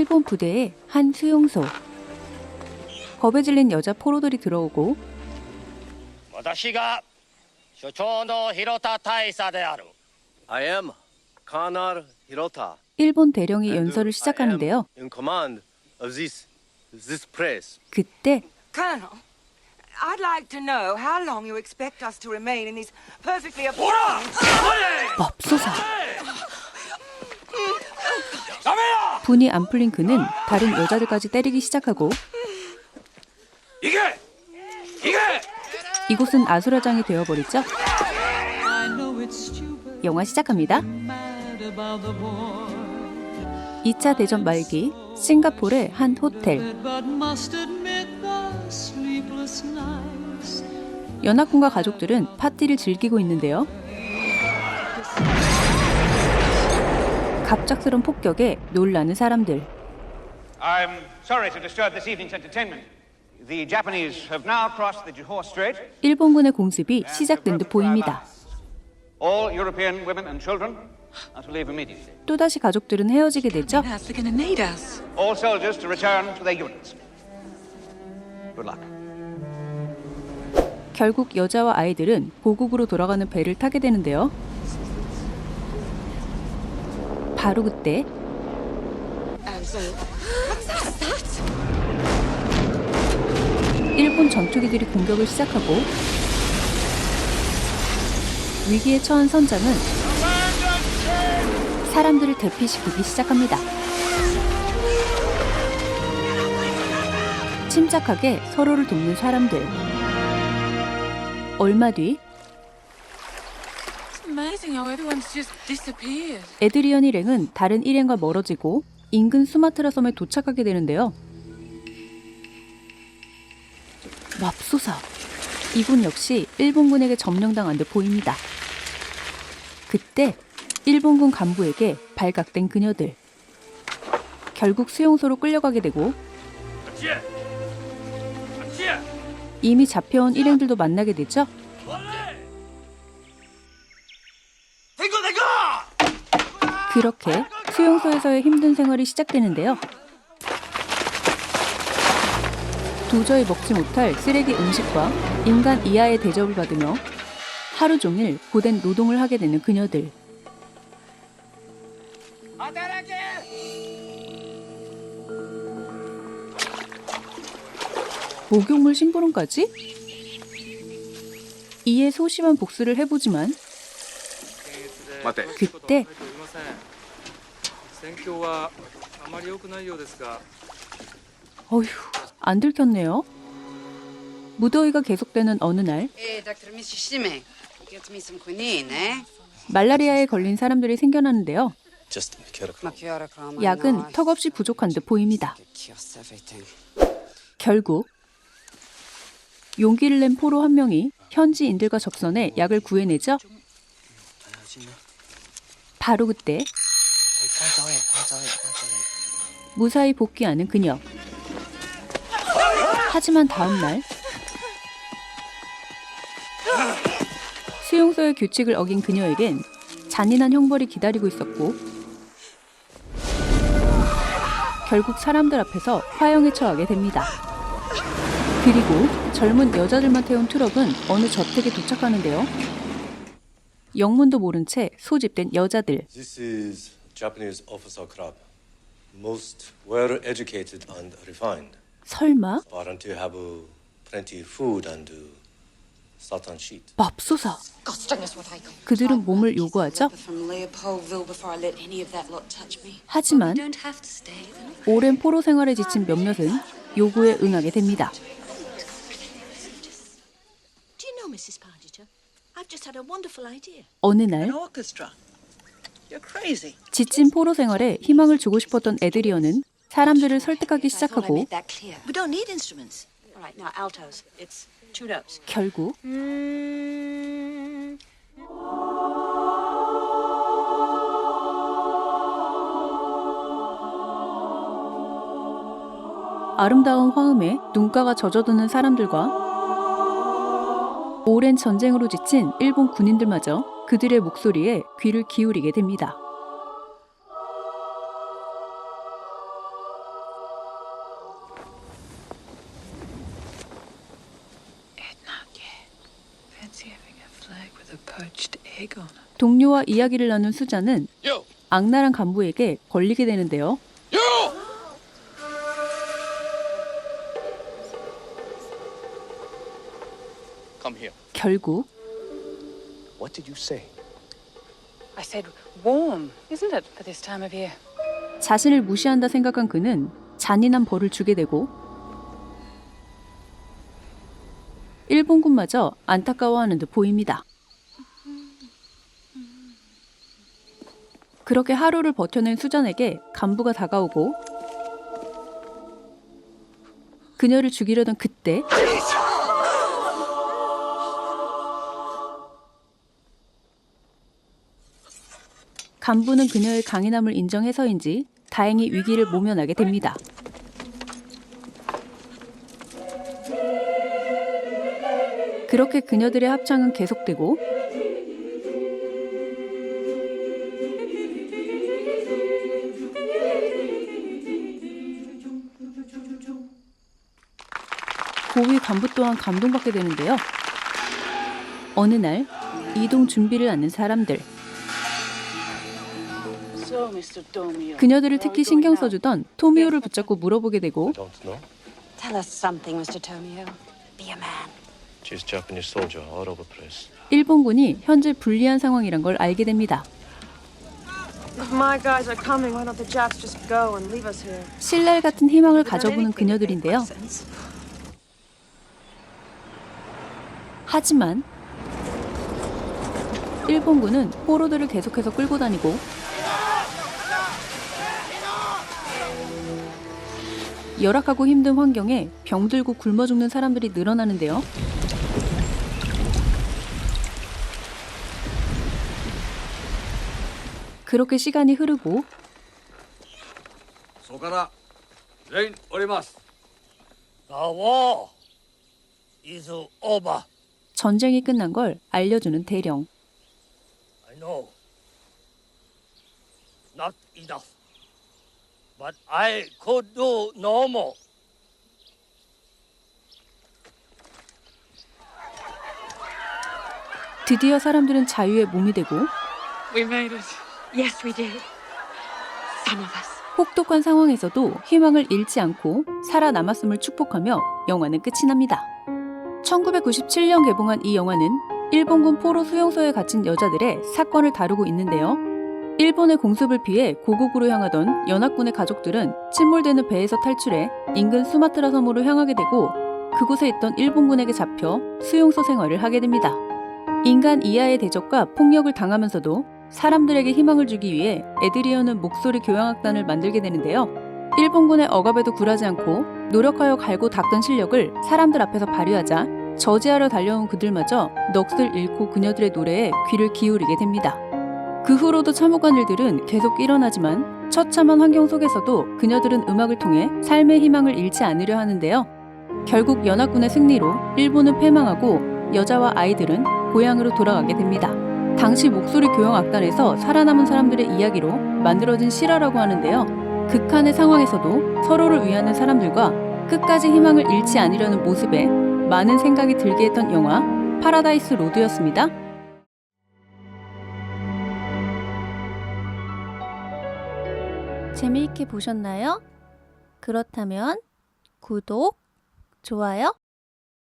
일본 부대의 한 수용소. 겁에 질린 여자 포로들이 들어오고 일본 대령이 연설을 시작하는데요. 그때 I'd like to know how long you expect us to remain in these perfectly 맙소사 분이 안 풀린 그는 다른 여자들까지 때리기 시작하고 이곳은 아수라장이 되어버리죠. 영화 시작합니다. 2차 대전 말기 싱가포르의 한 호텔 연합군과 가족들은 파티를 즐기고 있는데요. 갑작스런 폭격에 놀라는 사람들. I'm sorry to disturb this evening's entertainment. The Japanese have now crossed the Johor Strait. 일본군의 공습이 시작된 듯 보입니다. All European women and children are to leave immediately. 또다시 가족들은 헤어지게 되죠. They're going to need us. All soldiers to return to their units. Good luck. 결국 여자와 아이들은 고국으로 돌아가는 배를 타게 되는데요. 바로 그때 일본 전투기들이 공격을 시작하고 위기에 처한 선장은 사람들을 대피시키기 시작합니다. 침착하게 서로를 돕는 사람들. 얼마 뒤 Amazing how everyone's just disappeared. 에드리언 일행은 다른 일행과 멀어지고 인근 수마트라 섬에 도착하게 되는데요. 맙소사. 이곳 역시 일본군에게 점령당한 듯 보입니다. 그때 일본군 간부에게 발각된 그녀들. 결국 수용소로 끌려가게 되고 이미 잡혀온 일행들도 만나게 되죠. 그렇게 수용소에서의 힘든 생활이 시작되는데요. 도저히 먹지 못할 쓰레기 음식과 인간 이하의 대접을 받으며 하루 종일 고된 노동을 하게 되는 그녀들. 목욕물 심부름까지? 이에 소심한 복수를 해보지만 待て 그때 戦況はあまり良くないようですが 어휴 안 들켰네요. 무더위가 계속되는 어느 날 Hey, Dr. Mishishime, get me some quinine, eh? 말라리아에 걸린 사람들이 생겨나는데요. Just Kyoto. Macchiato crema. 약은 턱없이 부족한 듯 보입니다. Kills everything. 결국 용기를 낸 포로 한 명이 현지인들과 접선해 약을 구해내죠. 바로 그때 무사히 복귀하는 그녀. 하지만 다음 날 수용소의 규칙을 어긴 그녀에겐 잔인한 형벌이 기다리고 있었고 결국 사람들 앞에서 화형에 처하게 됩니다. 그리고 젊은 여자들만 태운 트럭은 어느 저택에 도착하는데요. 영문도 모른 채 소집된 여자들. Japanese officer club. Most well educated and refined. 설마 But until have uh, plenty food and uh, satin sheet. 맙소사. Is what I call. 그들은 몸을 요구하죠. From Leopoldville before I let any of that lot touch me. 하지만 Don't have to stay. 오랜 포로 생활에 지친 몇몇은 요구에 응하게 됩니다. Do you know, Mrs. Pargeter? I've just had a wonderful idea. 어느 날 orchestra. You're crazy. 지친 포로 생활에 희망을 주고 싶었던 에드리언은 사람들을 설득하기 시작하고. 결국 아름다운 화음에 눈가가 젖어드는 사람들과 오랜 전쟁으로 지친 일본 군인들마저 그들의 목소리에 귀를 기울이게 됩니다. 동료와 이야기를 나눈 수자는 악랄한 간부에게 걸리게 되는데요. 결국 What did you say? I said warm, isn't it, for this time of year? 자신을 무시한다 생각한 그는 잔인한 벌을 주게 되고 일본군마저 안타까워하는 듯 보입니다. 그렇게 하루를 버텨낸 수잔에게 간부가 다가오고 그녀를 죽이려던 그때 간부는 그녀의 강인함을 인정해서인지 다행히 위기를 모면하게 됩니다. 그렇게 그녀들의 합창은 계속되고 고위 간부 또한 감동받게 되는데요. 어느 날 이동 준비를 하는 사람들. 그녀들을 특히 신경 써주던 토미오를 붙잡고 물어보게 되고 Don't know. Tell us something, Mr. Tomio. Be a man. She's Japanese soldier all over the place. 일본군이 현재 불리한 상황이란 걸 알게 됩니다. If my guys are coming, why don't the Japs just go and leave us here? 신랄 같은 희망을 가져보는 그녀들인데요. 하지만 일본군은 포로들을 계속해서 끌고 다니고 열악하고 힘든 환경에 병들고 굶어 죽는 사람들이 늘어나는데요. 그렇게 시간이 흐르고 소가라 레인 오리마스 나와 이즈 오바 전쟁이 끝난 걸 알려주는 대령 I know. Not enough. But I could do no more. 드디어 사람들은 자유의 몸이 되고 We made it. Yes, we did. Some of us. 혹독한 상황에서도 희망을 잃지 않고 살아남았음을 축복하며 영화는 끝이 납니다. 1997년 개봉한 이 영화는 일본군 포로 수용소에 갇힌 여자들의 사건을 다루고 있는데요. 일본의 공습을 피해 고국으로 향하던 연합군의 가족들은 침몰되는 배에서 탈출해 인근 수마트라 섬으로 향하게 되고 그곳에 있던 일본군에게 잡혀 수용소 생활을 하게 됩니다. 인간 이하의 대적과 폭력을 당하면서도 사람들에게 희망을 주기 위해 에드리어는 목소리 교향악단을 만들게 되는데요. 일본군의 억압에도 굴하지 않고 노력하여 갈고 닦은 실력을 사람들 앞에서 발휘하자 저지하러 달려온 그들마저 넋을 잃고 그녀들의 노래에 귀를 기울이게 됩니다. 그 후로도 참혹한 일들은 계속 일어나지만 처참한 환경 속에서도 그녀들은 음악을 통해 삶의 희망을 잃지 않으려 하는데요. 결국 연합군의 승리로 일본은 패망하고 여자와 아이들은 고향으로 돌아가게 됩니다. 당시 목소리 교향 악단에서 살아남은 사람들의 이야기로 만들어진 실화라고 하는데요. 극한의 상황에서도 서로를 위하는 사람들과 끝까지 희망을 잃지 않으려는 모습에 많은 생각이 들게 했던 영화 파라다이스 로드였습니다. 재미있게 보셨나요? 그렇다면 구독, 좋아요